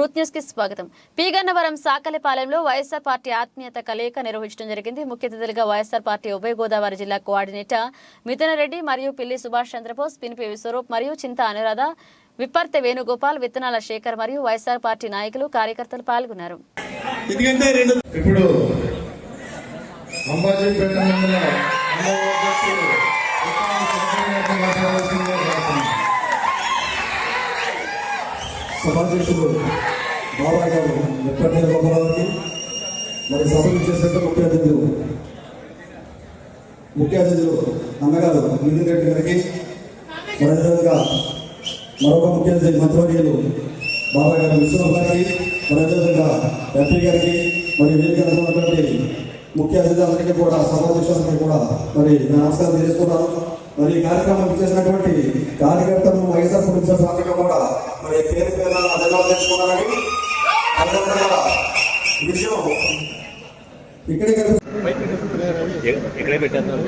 Truth న్యూస్కి స్వాగతం. P Gannavaram సాకలిపాలెంలో YSR party ఆత్మీయత కలయిక నిర్వహించడం జరిగింది. ముఖ్య అతిథులుగా వైఎస్ఆర్ పార్టీ ఉభయ గోదావరి జిల్లా కోఆర్డినేటర్ మిథున రెడ్డి మరియు పిల్లి సుభాష్ చంద్రబోస్ పినిపి విశ్వరూప్ మరియు చింత అనురాధ విప్పర్తె వేణుగోపాల్ విత్తనాల శేఖర్ మరియు వైఎస్ఆర్ పార్టీ నాయకులు కార్యకర్తలు పాల్గొన్నారు. ఇప్పుడు అంబాజీపేట మండల సభాధ్యక్షుడు అధ్యక్షులు బాబా గారు ఎప్పటి గొప్పవారికి మరి సభలు చేసేట ముఖ్య అతిథులు ముఖ్య అతిథులు అన్నగారు మిథున్ రెడ్డి గారికి మరి మరొక ముఖ్య అతిథి మంత్రివర్యులు బాబా గారు విశ్వనాథ్ గారికి మరి ఎంపీ గారికి మరి వేదిక ముఖ్య అతిథులందరికీ కూడా సభాధ్యక్షులందరికీ కూడా మరి నమస్కారం తెలుసుకున్నాను మరి ఈ కార్యక్రమం చేసినటువంటి కార్యకర్తలు వైఎస్ఆర్ పొలిటికల్ పార్టీగా కూడా మరి పేరు పేరు అధికారులు తెచ్చుకున్నారని ఈ విషయం. ఇక్కడే కాదు ఇక్కడే పెట్టేద్దాం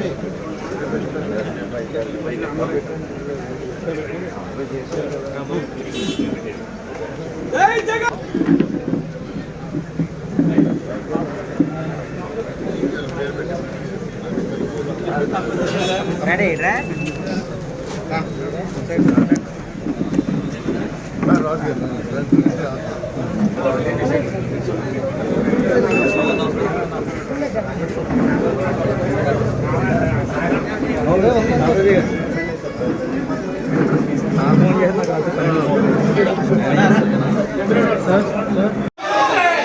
రెడీ రా.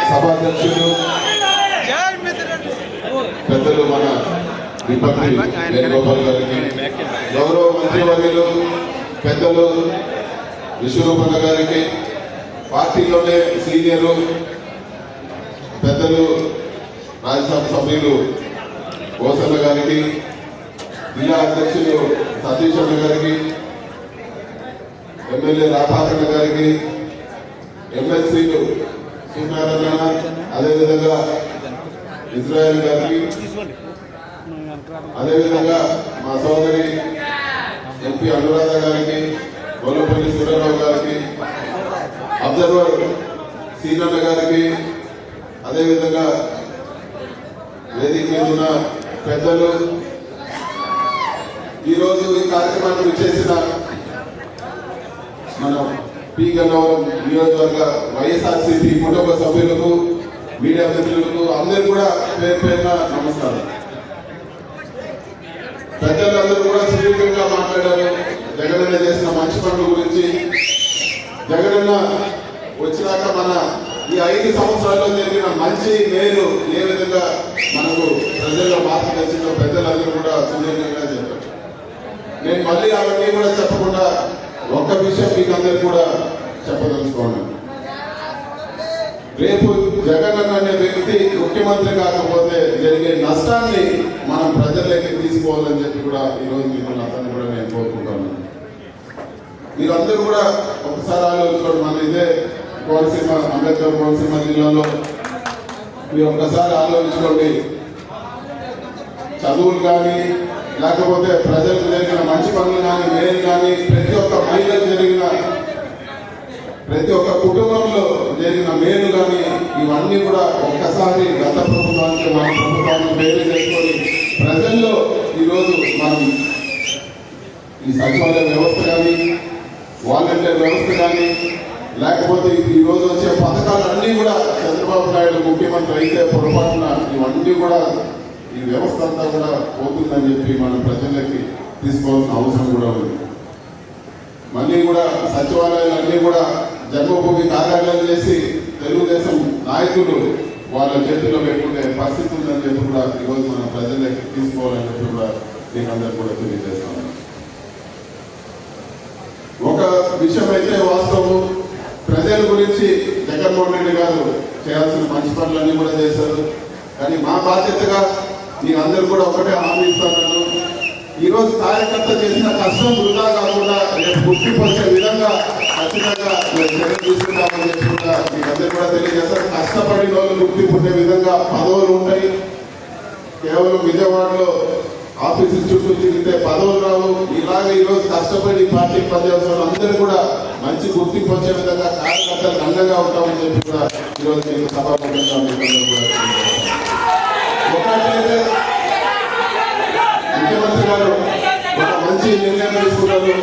సభాధ్యక్షులు పెద్దలు మన విపత్తి వేణుగోపాల్ గారికి గౌరవ మంత్రివర్యులు పెద్దలు విశ్వరూపన్న గారికి పార్టీలోనే సీనియరు పెద్దలు రాజ్యసభ సభ్యులు కోసన్న గారికి జిల్లా అధ్యక్షులు సతీష్ అన్న గారికి ఎమ్మెల్యే రాధాకృష్ణ గారికి ఎమ్మెల్సీలు సూర్యనారాయణ అదేవిధంగా ఇజ్రాయెల్ గారికి అదేవిధంగా మా సోదరి ఎంపీ అనురాధ గారికి గొల్లపల్లి సూర్యారావు గారికి అబ్జర్వర్ సీనన్న గారికి అదేవిధంగా వేదిక మీద ఉన్న పెద్దలు ఈరోజు ఈ కార్యక్రమాన్ని విచ్చేసిన మనం పి గన్నవరం నియోజకవర్గ వైఎస్ఆర్సీపీ కుటుంబ సభ్యులకు మీడియా మిత్రులకు అందరూ కూడా పేరు పేరున నమస్కారం. పెద్దలందరూ కూడా సుదీర్ఘంగా మాట్లాడారు. జగనన్న చేసిన మంచి పనుల గురించి జగనన్న వచ్చినాక మన ఈ ఐదు సంవత్సరాల్లో జరిగిన మంచి మేలు ఏ విధంగా మనకు ప్రజల్లో బాధ తెచ్చిందో పెద్దలందరూ కూడా సుదీర్ఘంగా చెప్పారు. నేను మళ్ళీ అవన్నీ కూడా చెప్పకుండా ఒక్క విషయం మీకు అందరికి కూడా చెప్పదలుచుకోండి రేపు జగన్ అనే వ్యక్తి ముఖ్యమంత్రి కాకపోతే జరిగే నష్టాన్ని మనం ప్రజల్లోకి తీసుకోవాలని చెప్పి కూడా ఈరోజు మిమ్మల్ని అతన్ని కూడా నేను కోరుకుంటాను మీరందరూ కూడా ఒకసారి ఆలోచించుకోండి. మన ఇదే కోనసీమ అంబేద్కర్ కోనసీమ జిల్లాలో మీరు ఒక్కసారి ఆలోచించుకోండి. చదువులు కానీ లేకపోతే ప్రజలకు జరిగిన మంచి పనులు కానీ మేలు కానీ ప్రతి ఒక్క మహిళకు జరిగిన ప్రతి ఒక్క కుటుంబంలో జరిగిన మేలు కానీ ఇవన్నీ కూడా ఒక్కసారి గత ప్రభుత్వానికి మన ప్రభుత్వాన్ని మేలు చేసుకొని ప్రజల్లో ఈరోజు మనం ఈ సచివాలయ వ్యవస్థ కానీ వాలంటీర్ వ్యవస్థ కానీ లేకపోతే ఈ రోజు వచ్చే పథకాలన్నీ కూడా చంద్రబాబు నాయుడు ముఖ్యమంత్రి అయితే పొరపాటున ఇవన్నీ కూడా ఈ వ్యవస్థ అంతా కూడా పోతుందని చెప్పి మనం ప్రజలకి తీసుకోవాల్సిన అవసరం కూడా ఉంది. మళ్ళీ కూడా సచివాలయాలన్నీ కూడా జన్మభూమి కార్యాలయం చేసి తెలుగుదేశం నాయకులు వాళ్ళ చేతిలో పెట్టుకునే పరిస్థితి ఉందని చెప్పి కూడా ఈరోజు మన ప్రజలకి తీసుకోవాలని చెప్పి కూడా మీకు అందరూ కూడా తెలియజేస్తాను ఒక విషయం అయితే వాస్తవం ప్రజల గురించి జగన్మోహన్ రెడ్డి గారు చేయాల్సిన మంచి పనులన్నీ కూడా చేశారు. కానీ మా బాధ్యతగా మీ అందరూ కూడా ఒకటే హామీ ఇస్తాను ఈ కార్యకర్త చేసిన కష్టం వృధా కాకుండా రేపు గుర్తింపు విధంగా ఖచ్చితంగా మేము చర్యలు తీసుకుంటామని చెప్పి కూడా మీకు అందరూ కూడా తెలియజేస్తారు. కష్టపడిన వాళ్ళు గుర్తింపు విధంగా పదవులు ఉంటాయి. కేవలం విజయవాడలో ఆఫీసు చుట్టూ తిరిగితే పదవులు రావు. ఇలాగ ఈరోజు కష్టపడి పార్టీ పనిచేస్తున్న అందరూ కూడా మంచి గుర్తింపు వచ్చే విధంగా కార్యకర్తలకు అండగా ఉంటామని చెప్పి కూడా ఈరోజు నేను సభాముఖంగా ఒకటైతే ముఖ్యమంత్రి గారు ఒక మంచి నిర్ణయం తీసుకున్నారు.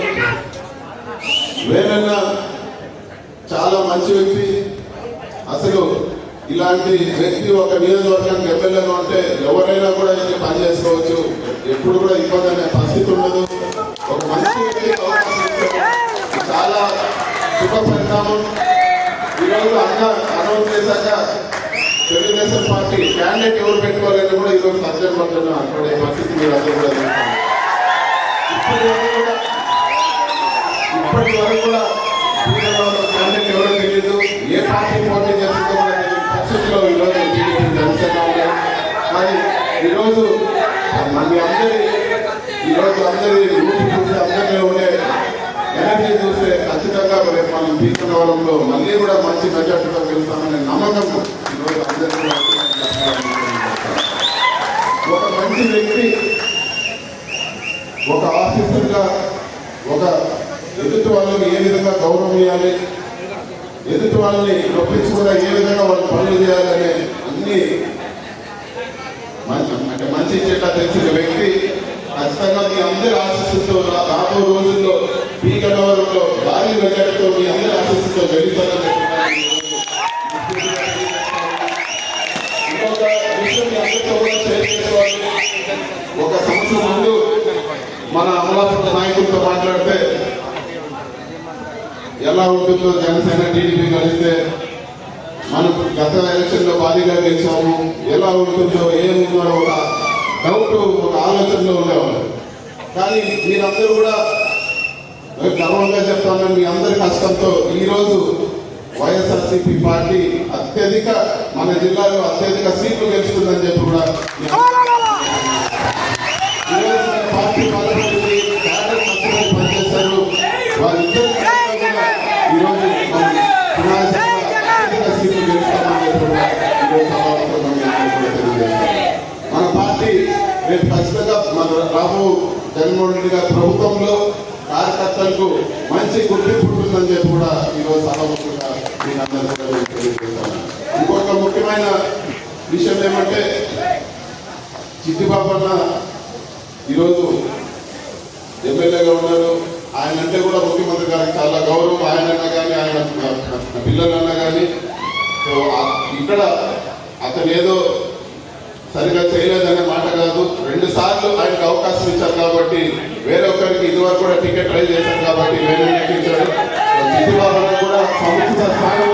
వేరన్నా చాలా మంచి వ్యక్తి. అసలు ఇలాంటి వ్యక్తి ఒక నియోజకవర్గానికి ఎమ్మెల్యేగా ఉంటే ఎవరైనా కూడా ఇది పని చేసుకోవచ్చు. ఎప్పుడు కూడా ఇబ్బంది అనే పరిస్థితి ఉండదు. ఒక మంచి వ్యక్తికి చాలా శుభ పరిణామం. ఈరోజు అన్న అనౌన్స్ చేశాక తెలుగుదేశం పార్టీ క్యాండిడేట్ ఎవరు పెట్టుకోవాలని కూడా ఈరోజు సత్యం పడుతున్నా అక్కడ పరిస్థితి మీరు అందరూ కూడా ఇప్పటి వరకు కూడా క్యాండిడేట్ ఎవరో తెలియదు ఏ పార్టీ పోటీ చేస్తుందో పరిస్థితిలో ఈరోజు టీడీపీ జనసేన కానీ ఈరోజు మన అందరి ఈరోజు అందరి రూపు చూస్తే అందరిలో ఉండే ఎనర్జీ చూస్తే ఖచ్చితంగా రేపు మనం పీకనవరంలో మళ్ళీ కూడా మంచి మెజార్టీతో గెలుస్తామనే నమ్మకం ఈరోజు అందరికీ ఒక మంచి వ్యక్తి ఒక ఆఫీసర్గా ఒక ఎదుటి వాళ్ళని ఏ విధంగా గౌరవం ఇవ్వాలి ఎదుటి వాళ్ళని నొప్పించకుండా ఏ విధంగా వాళ్ళు పనులు చేయాలనే అన్ని మంచి అంటే మంచి చెడ్డ తెలిసిన వ్యక్తి ఖచ్చితంగా మీ అందరి ఆశిస్తుతో రాబో రోజుల్లో మీ గణవరంలో భారీ మెజార్టీతో మీ అందరి ఆశిస్తుతో గెలుస్తారని ఒక సంవత్సరం ముందు మన అమలాపురం నాయకులతో మాట్లాడితే ఎలా ఉంటుందో జనసేన టీడీపీ కలిస్తే మనం గత ఎలక్షన్లో భారీగా గెలిచాము ఎలా ఉంటుందో ఏముందో ఒక డౌట్ ఒక ఆలోచనలో ఉండేవాళ్ళు కానీ మీరందరూ కూడా గర్వంగా చెప్తాను మీ అందరి కష్టంతో ఈరోజు వైఎస్ఆర్సీపీ పార్టీ అత్యధిక మన జిల్లాలో అత్యధిక సీట్లు గెలుస్తుందని చెప్పి కూడా పార్టీ బలపడింది, క్యాడర్ కష్టపడి పనిచేశారు. మన పార్టీ రేపు ఖచ్చితంగా మన రాబో జగన్మోహన్ రెడ్డి గారి ప్రభుత్వంలో కార్యకర్తలకు మంచి గుర్తింపు ఉంటుందని చెప్పి కూడా ఈరోజు సభాముఖంగా నేను ఇంకొక ముఖ్యమైన విషయం ఏమంటే చిట్టిబాబు అన్న ఈరోజు ఎమ్మెల్యేగా ఉన్నారు. ఆయన అంటే కూడా ముఖ్యమంత్రి గారికి చాలా గౌరవం. ఆయన అన్న కానీ ఆయన పిల్లలన్నా కానీ సో ఇక్కడ అతను ఏదో సరిగా చేయలేదనే మాట కాదు. రెండు సార్లు ఆయనకు అవకాశం ఇచ్చారు కాబట్టి వేరే ఇదివరకు కూడా టికెట్ ట్రై చేశారు కాబట్టి వేరే ఇచ్చారు ఇది అన్న కూడా సముచిత స్థానం